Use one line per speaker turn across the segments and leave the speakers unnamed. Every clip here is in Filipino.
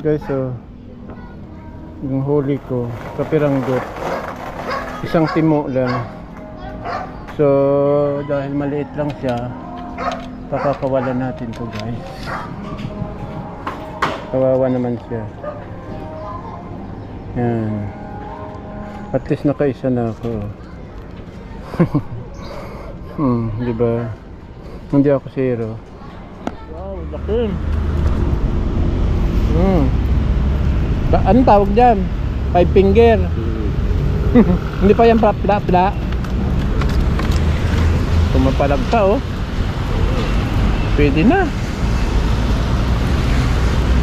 Guys, so yung huli ko, kapiranggot. Isang timo lang. So, dahil maliit lang siya, pakakawalan natin to guys. Kawawa naman siya. Yan. At least nakaisa na ako. hmm, di ba? Hindi ako zero.
Wow, laki.
Hmm. Ba anong tawag dyan? Five finger. Hindi pa yan pla-pla. Tumapalag pa oh. Pwede na.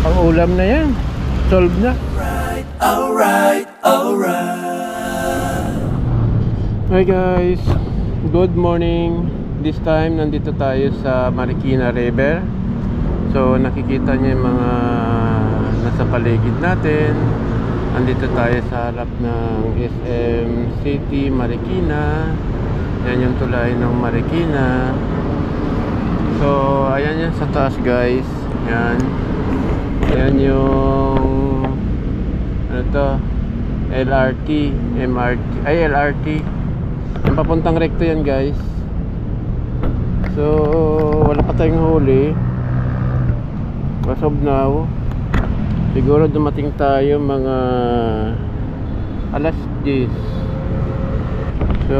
Ang ulam na yan. Solve na. Hi guys. Good morning. This time nandito tayo sa Marikina River. So nakikita niyo yung mga nasa paligid natin. Andito tayo sa harap ng SM City Marikina. Yan yung tulay ng Marikina. So ayan yan sa taas guys. Yan. Ayan yung ano to? LRT, MRT, ay LRT. Yung papuntang recto yan guys. So wala pa tayong huli. As of now, siguro dumating tayo mga alas 10. So,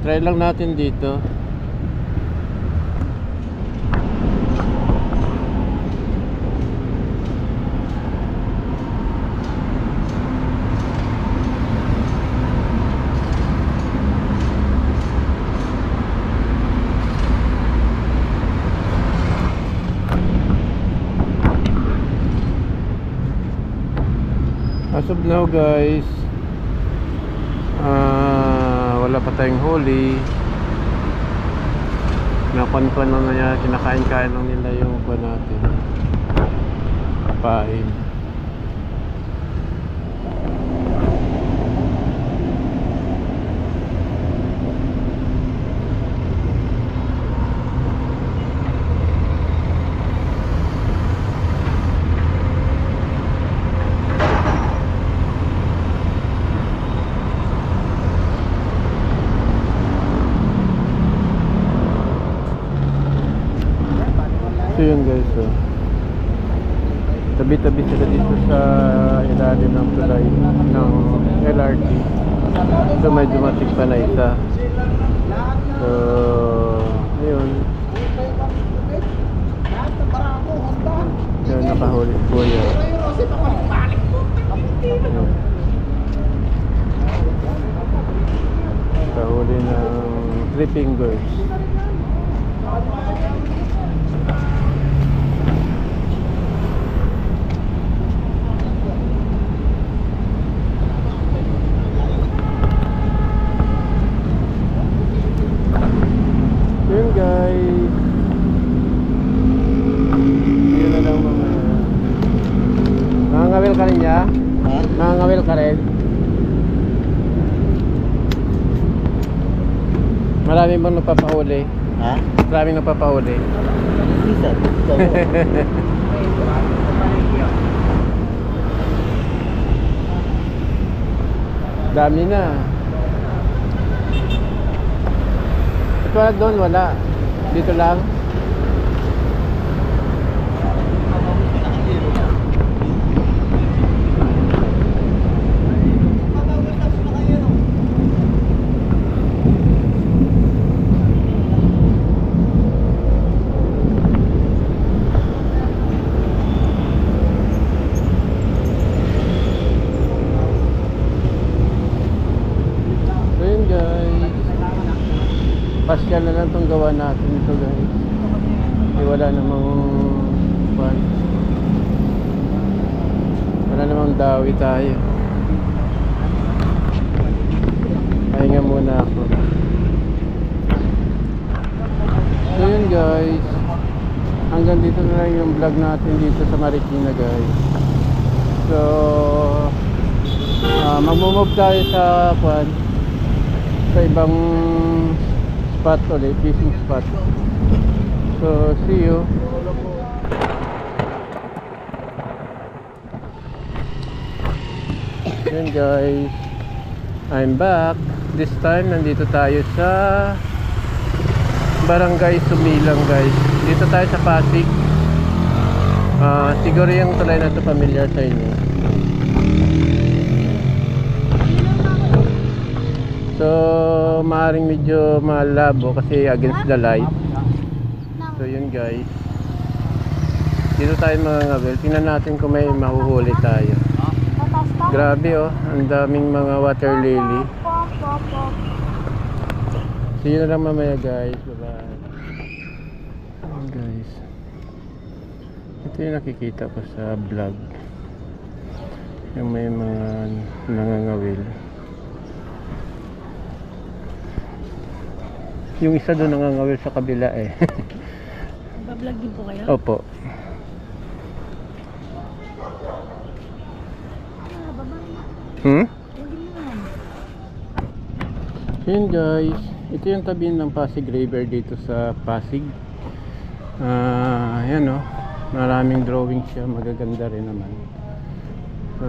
try lang natin dito. As of now guys, ah wala pa tayong huli. Nakuan-kuan na niya, kinakain-kain lang nila yung kuan natin. Kapain. So yun guys, oh. Tabi-tabi sila dito sa ilalim ng tulay ng LRT. So may dumating pa na isa. So, ayun. Yan, nakahuli po. Ayun. Nakahuli ng three fingers. Yun guys. Yun na lang mga. Nangangawil ka rin niya?
Ha?
Nangangawil ka rin? Maraming bang nagpapahuli?
Ha?
Maraming nagpapahuli. Dami na. Wala doon, wala. Dito lang. So yun guys. Itong gawa natin ito guys. Kasi wala namang pan. Wala namang dawi tayo. Pahinga muna ako. So yun guys. Hanggang dito na lang yung vlog natin dito sa Marikina guys. So Ah, magmo-move tayo sa kwan sa ibang spot ulit fishing spot. So see you. Yun guys. I'm back. This time nandito tayo sa barangay Sumilang guys. Dito tayo sa Pasig. Uh, siguro yung tulay na to familiar sa inyo. So, maaring medyo malabo kasi against the light. So, yun guys. Dito tayo mga ngawil. Tingnan natin kung may mahuhuli tayo. Grabe oh, ang daming mga water lily. See you na lang mamaya guys. Bye-bye. Guys. Ito yung nakikita ko sa vlog. Yung may mga nangangawil. Yung isa doon nangangawil sa kabila eh.
Bablog din po kayo?
Opo. Hmm? Yun guys, ito yung tabi ng Pasig River dito sa Pasig. Ah, ayan oh. Maraming drawing siya, magaganda rin naman. So,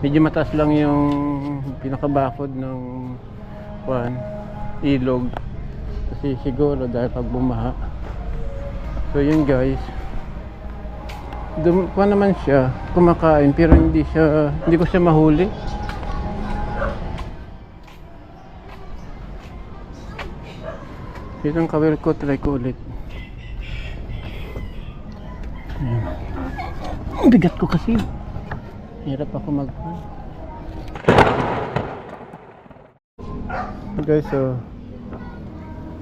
medyo mataas lang yung pinakabakod ng kwan, ilog. Kasi siguro dahil pag bumaha. So yun guys. Dum kwan naman siya, kumakain pero hindi siya hindi ko siya mahuli. Yun ang kawil ko, try ko ulit. Ayan. Bigat ko kasi. Hirap ako mag... Guys, so...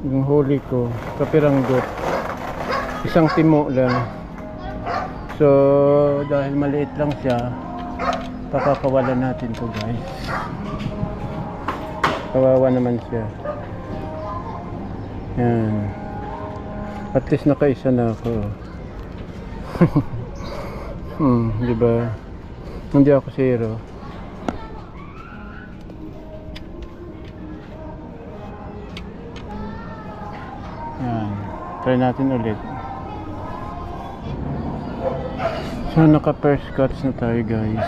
Yung huli ko, kapiranggot. Isang timo lang. So, dahil maliit lang siya, pakakawalan natin to guys. Kawawa naman siya. Yan. At least nakaisa na ako. hmm, di ba? Hindi ako zero. Try natin ulit. So, naka first cuts na tayo guys.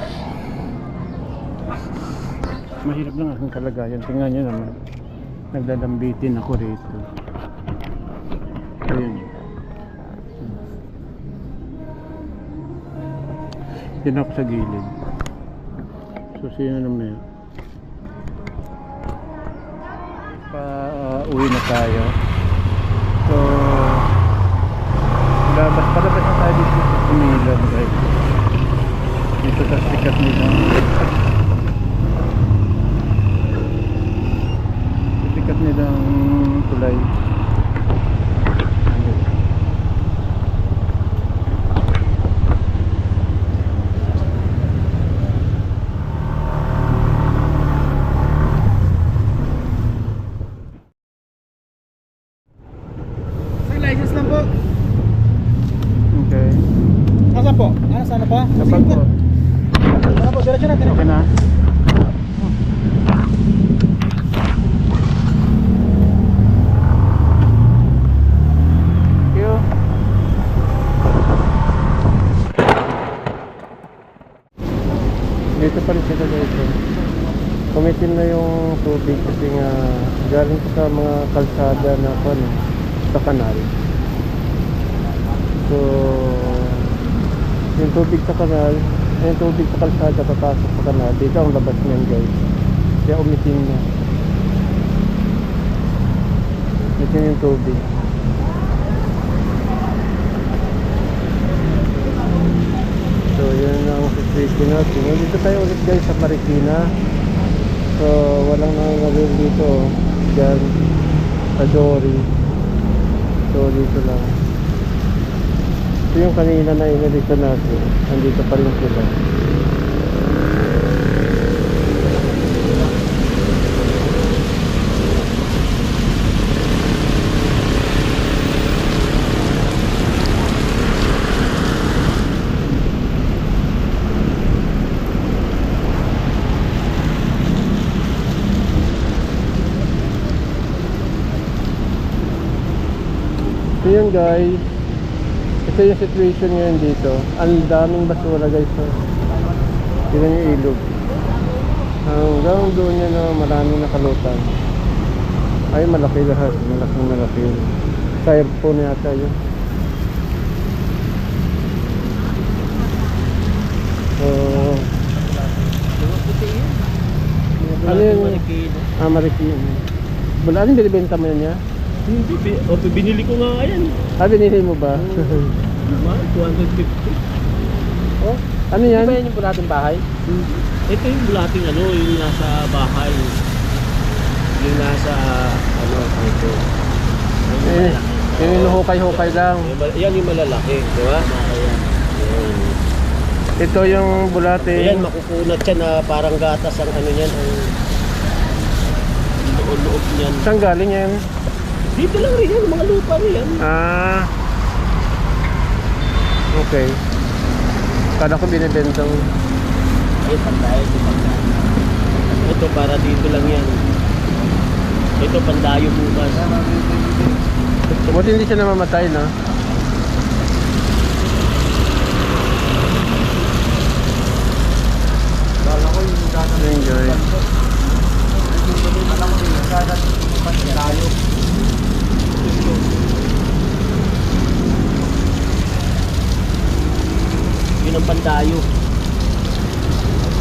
Mahirap lang akong kalagayan. Tingnan nyo naman. Naglalambitin ako rito. Ayun. Yan ako sa gilid. So, sino naman yun? Pa, uh, uwi na tayo. So, labas, palabas na tayo dito Sumilan, guys. Dito sa sikat nila. Sikat nilang tulay. Andun.
May license lang po.
Okay.
Nasaan po? Ano, sana pa?
Kapag po.
Ano po, diretso natin.
Okay na. Thank you. Dito pa rin sila guys. eh. Kumitin na yung tubig kasi nga galing ko sa mga kalsada na ano, sa kanal. So, yung tubig sa kanal, yung tubig sa kalsada papasok sa kanal, dito ang labas niyan guys. Kaya umitin na. Umitin yung tubig. So, yun ang situation natin. Nandito tayo ulit guys sa Marikina. So, walang nangangawin dito. oh. Diyan, sa Dory. So, dito lang. Ito yung kanina na inalisa natin. Nandito pa rin sila. So yun guys. Ito yung situation ngayon dito. Ang daming basura guys. So, Tignan yung ilog. Hanggang doon niya na maraming nakalutan. Ay, malaki lahat. Malaking malaki. Styrofoam yata yun. So, ano yun? Ah, marikina. Wala, anong binibenta mo yun niya?
Hindi, bi- o, binili ko nga yan.
Ah, binili mo ba?
Mahal, 250.
oh, ano yan?
yung bulating bahay?
Ito yung bulating ano, yung nasa bahay. Yung nasa, ano, ito. Yung
Eh,
malalaki.
yung inuhukay-hukay lang.
Yung mal- Yan yung malalaki, di ba? Ayan. Ayan.
Ito yung.
Ayan, makukunat siya na parang gatas ang ano niyan, ang loob-loob niyan.
Saan galing yan?
Dito lang rin yan, mga lupa rin yan.
Ah. Okay. Kala ko binibenta mo.
Ay, pandayo, ito pandayo. Ito para dito lang yan. Ito pandayo bukas.
Buti hindi siya namamatay, no?
Kala ko yung gano'n.
Enjoy.
Alam ko yung gano'n. Pagkirayo.
Yun ang pandayo.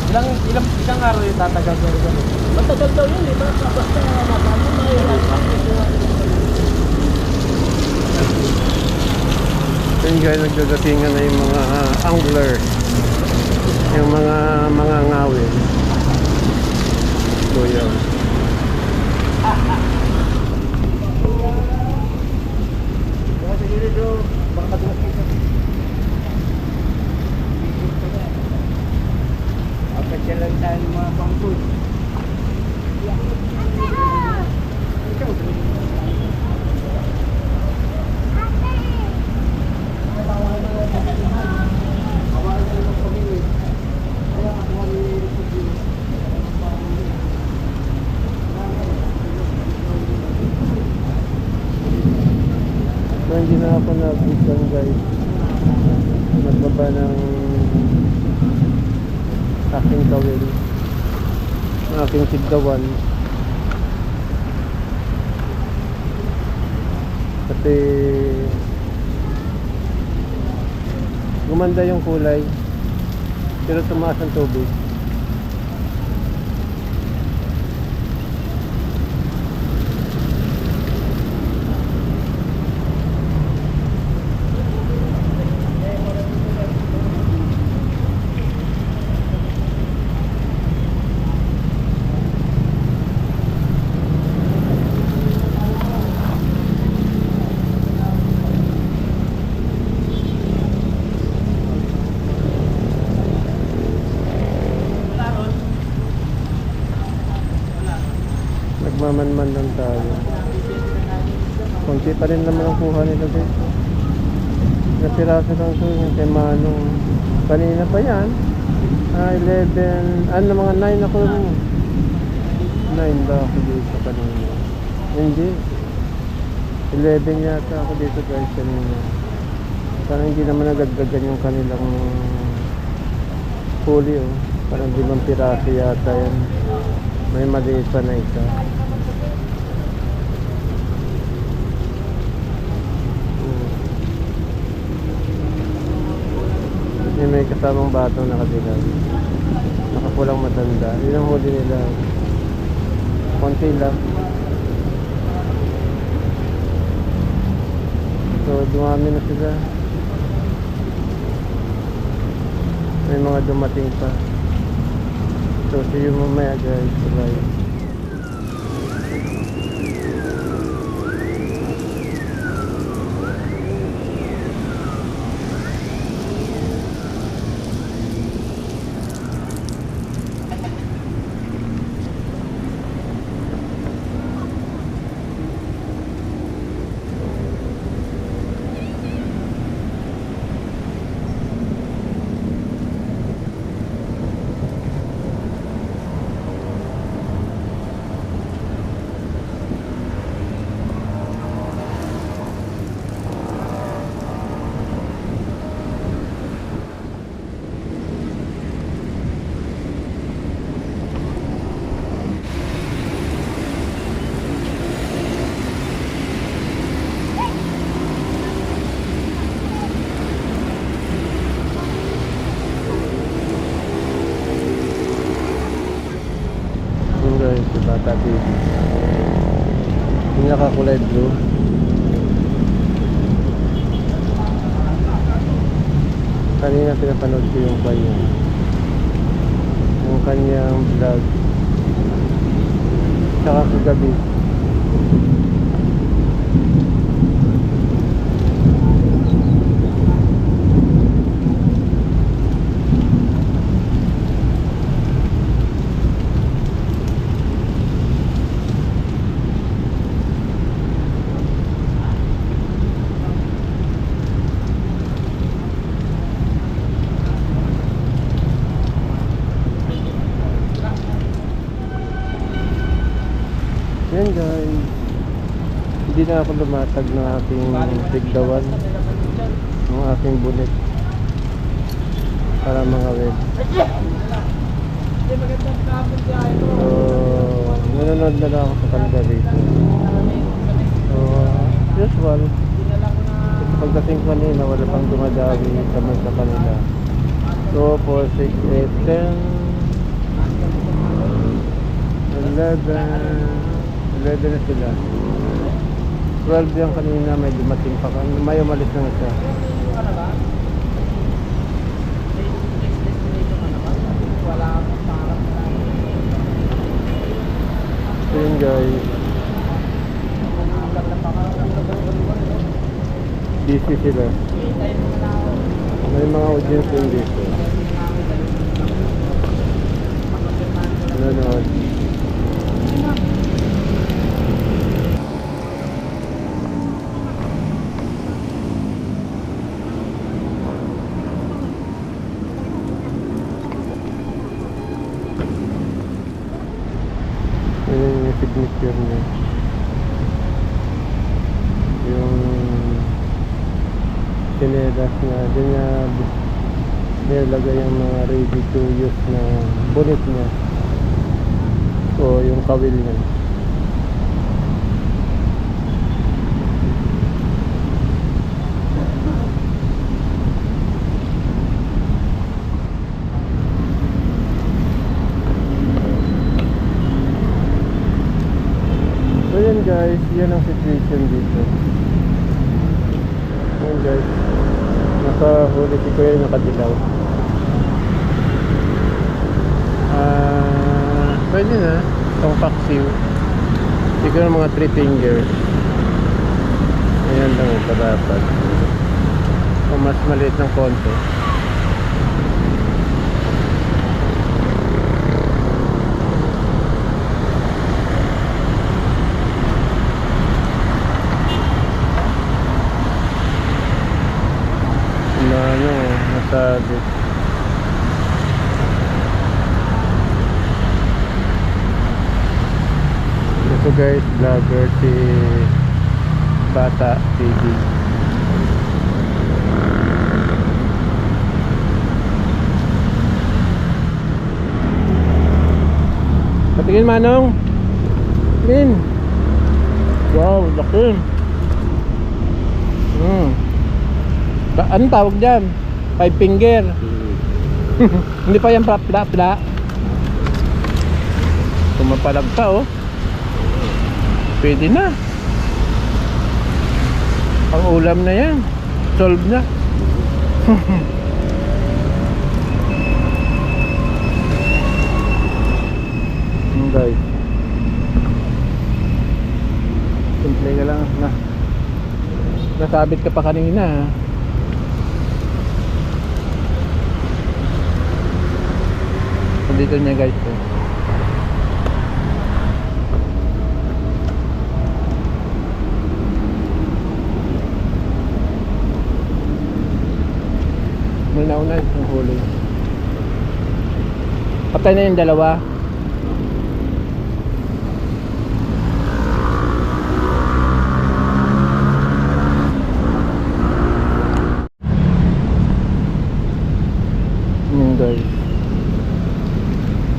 Ilang, ilang, ilang araw yung tatagal ko rin?
Matagal daw yun eh. Basta basta matalo na yun.
Enjoy nagdadatingan na yung mga ah, angler. Yung mga mga ngawin. So yun.
Kaya siguro do, baka madulas kita. Kapag lang tayo ng mga pangkul. Ikaw,
So hindi na ako nag-isang guys. Nagbaba ng aking kawil. Ng aking sigdawan. Kasi gumanda yung kulay. Pero tumaas ang tubig. Lang tayo. Kunti pa rin naman ang kuha nila dito. Napiraso lang ito yung kay Manong. Kanina pa yan. Ah, 11. Ano, mga 9 ako. 9 ba ako dito kanina? Hindi. 11 yata ako dito guys kanina. Parang hindi naman nagagdagan yung kanilang huli oh. Parang limang piraso yata yan. May maliit pa na isa. Yung may kasamang batong nakadilaw. Nakapulang matanda. Yun ang huli nila. Konti lang. So, dumami na sila. May mga dumating pa. So, see you mamaya guys. Bye. TV. Yung nakakulay blue. Kanina pinapanood ko yung kanya. Yung kanyang vlog. Tsaka kagabi. Yan guys. Na lumatag ng aking tigdawan. Ng aking bulit. Para mga web. So, nanonood na lang ako sa kanila dito. So, usual. Pagdating kanina, wala pang dumadawi kami sa kanila. 2, 4, 6, 8, 10, 11 11 na sila 12 yung kanina may dumating pa kan may umalis na siya. So yun guys. Busy sila. May mga audience din dito. Nanonood Yun niya. Yung sinelas na din niya nilagay yung mga ready to use na bonnet niya o yung kawil niya. Guys, yan ang situation dito. Yun guys, nakahuli si Kuya nakadilaw. Ah, pwede na, itong paksiw. Siguro mga 3 fingers. Ayan lang ito dapat. O mas maliit ng konti. na ano, nasabi. Ito guys, vlogger si Bata TV. Patingin manong. Tingin. Wow, laki. Hmm. Ba- anong tawag dyan? Five finger. Hindi pa yan pla-pla-pla. Tumapalag pa oh. Pwede na. Ang ulam na yan. Solve na. Guys. Simple ka lang na. Nasabit ka pa kanina. ah. Dito niya guys. Oh. May nauna yung huli. Patay na yung dalawa. Yun guys.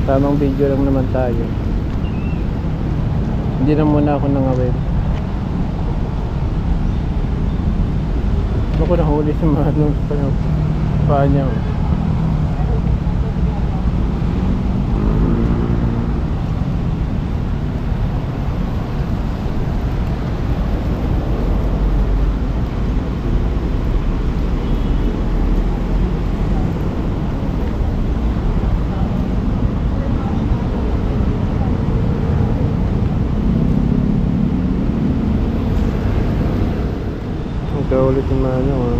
Tamang video lang naman tayo. Hindi na muna ako nangawin. Ako nahuli si Manong sa paa niya. oh. Mano. oh.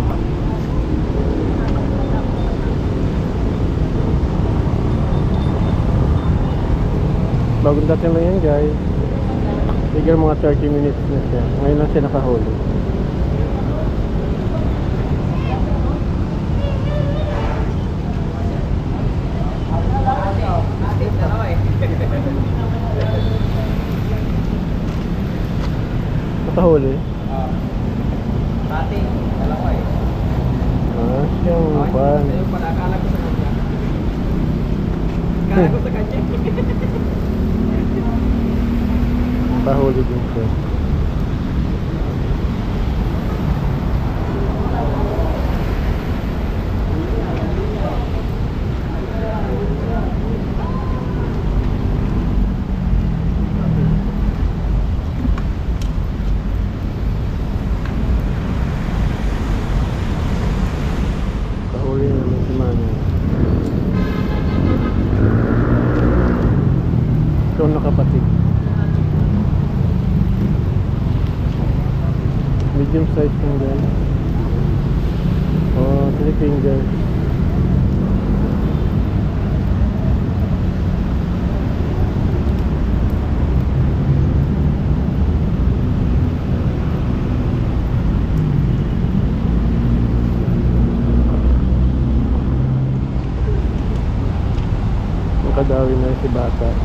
Bagong dating lang yan guys. Bigyan mga 30 minutes na siya. Ngayon lang siya nakahuli. Nakahuli?
Dati, dalawa eh.
Ah, siyang pan.
Ayun pala, akala ko sa kanya. Akala ko sa kanya.
Nakahuli din siya. Bata.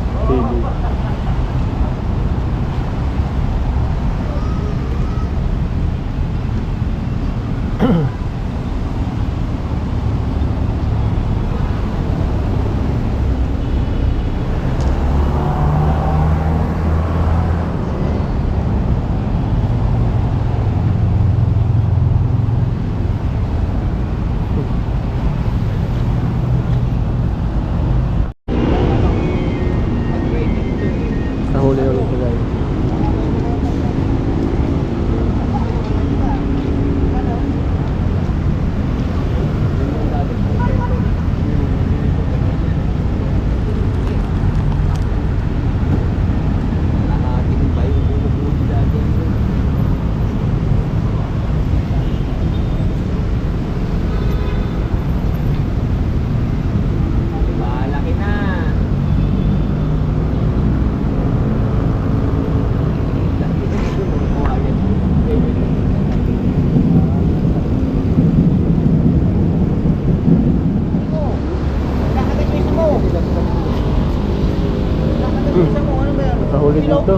Dito.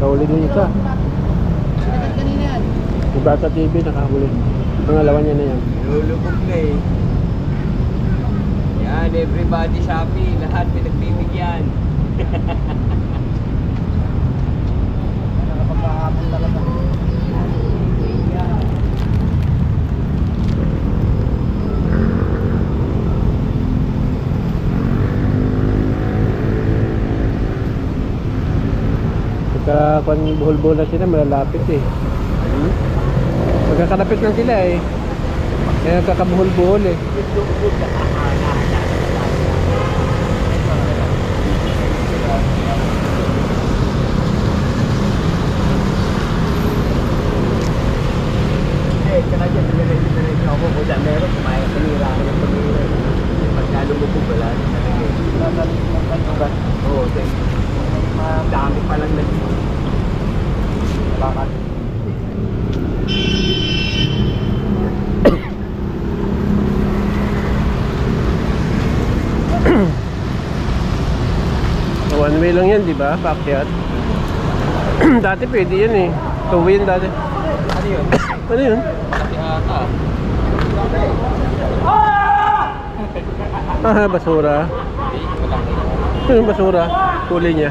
Nakahuli din isa. Yung Bata TV nakahuli. Pangalawa niya na yan. Kung buhol-buhol na sila, malalapit eh. Magkakalapit lang sila eh. Kaya nagkakabuhol-buhol eh.
Oo. Dami palang nag Bakit?
One way lang yan, di ba? Paakyat. dati pwede yan eh. Two way dati.
Ano yun?
Ano yun?
Kasi ata.
Ah, basura. Ano yung basura? Huli niya.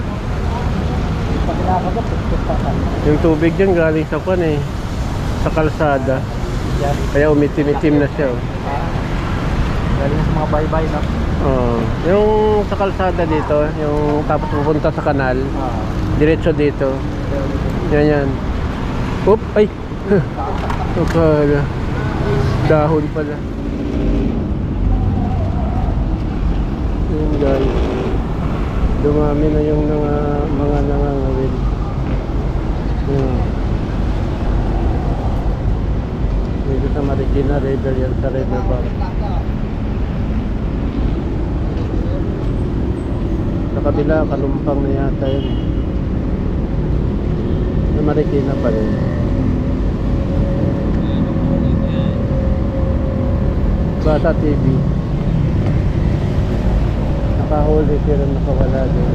Yung tubig dyan galing sa kwan eh. Sa kalsada. Kaya umitim-itim na siya. Oh.
Galing sa mga bye-bye, no?
Oo. yung sa kalsada dito, yung tapos pupunta sa kanal,
Ah.
diretso dito. Yan yan. Oop, ay. Akala. Dahon pala. Yun guys. Dumami na yung mga, mga nangangawin. Yun. Dito sa Marikina River yan sa River Bank. Sa kabila, kalumpang na yata yun. Sa Marikina pa rin. Bata TV. Nakahuli sila nakawala din.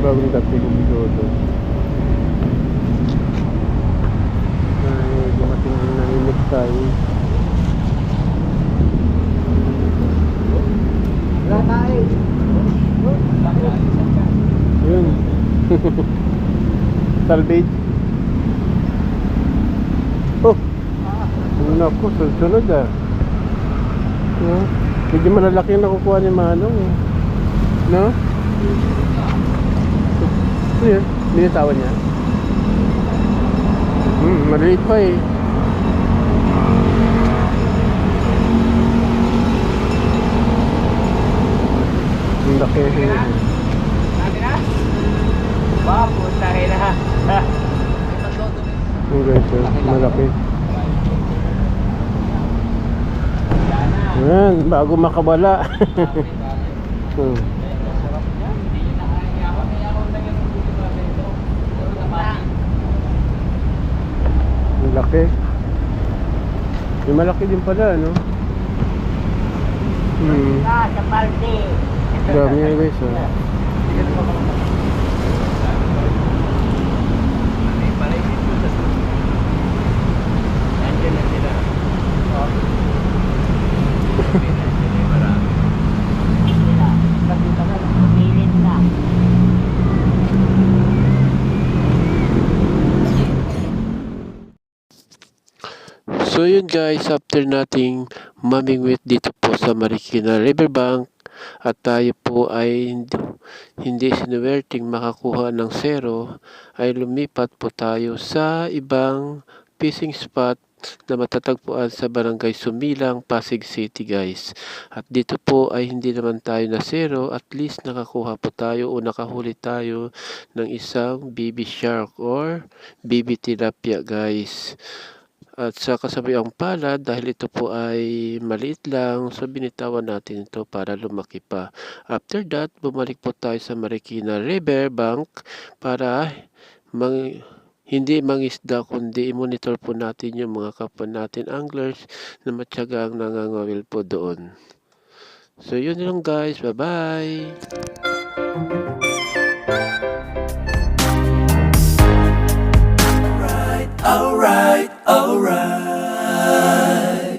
Bagong dating dodo. Ay, dumating ang naninig tayo.
Wala tayo.
Yun. Salvage. Oh. Naku, sunod ah. No? Medyo malalaki yung nakukuha ni Manong. eh. No? Ito yun. Binitawan niya. Hmm, maliit pa eh. Ang laki.
Na? Ba, puta rin na.
Yung guys, malaki. Yan, bago makabala. hmm. Ang laki. Yung malaki din pala, no? Hmm.
Ah, sa party.
Dami yan guys, oh.
Nandiyan na sila.
So yun guys, after nating mamingwit dito po sa Marikina Riverbank at tayo po ay hindi, hindi sinuwerting makakuha ng zero ay lumipat po tayo sa ibang fishing spot na matatagpuan sa Barangay Sumilang, Pasig City guys. At dito po ay hindi naman tayo na zero, at least nakakuha po tayo o nakahuli tayo ng isang baby shark or baby tilapia guys. At sa kasabiang palad, dahil ito po ay maliit lang, so binitawan natin ito para lumaki pa. After that, bumalik po tayo sa Marikina River Bank para mang, hindi mangisda kundi i-monitor po natin yung mga kapwa natin anglers na matyaga ang nangangawil po doon. So yun lang guys. Bye-bye! Alright, alright.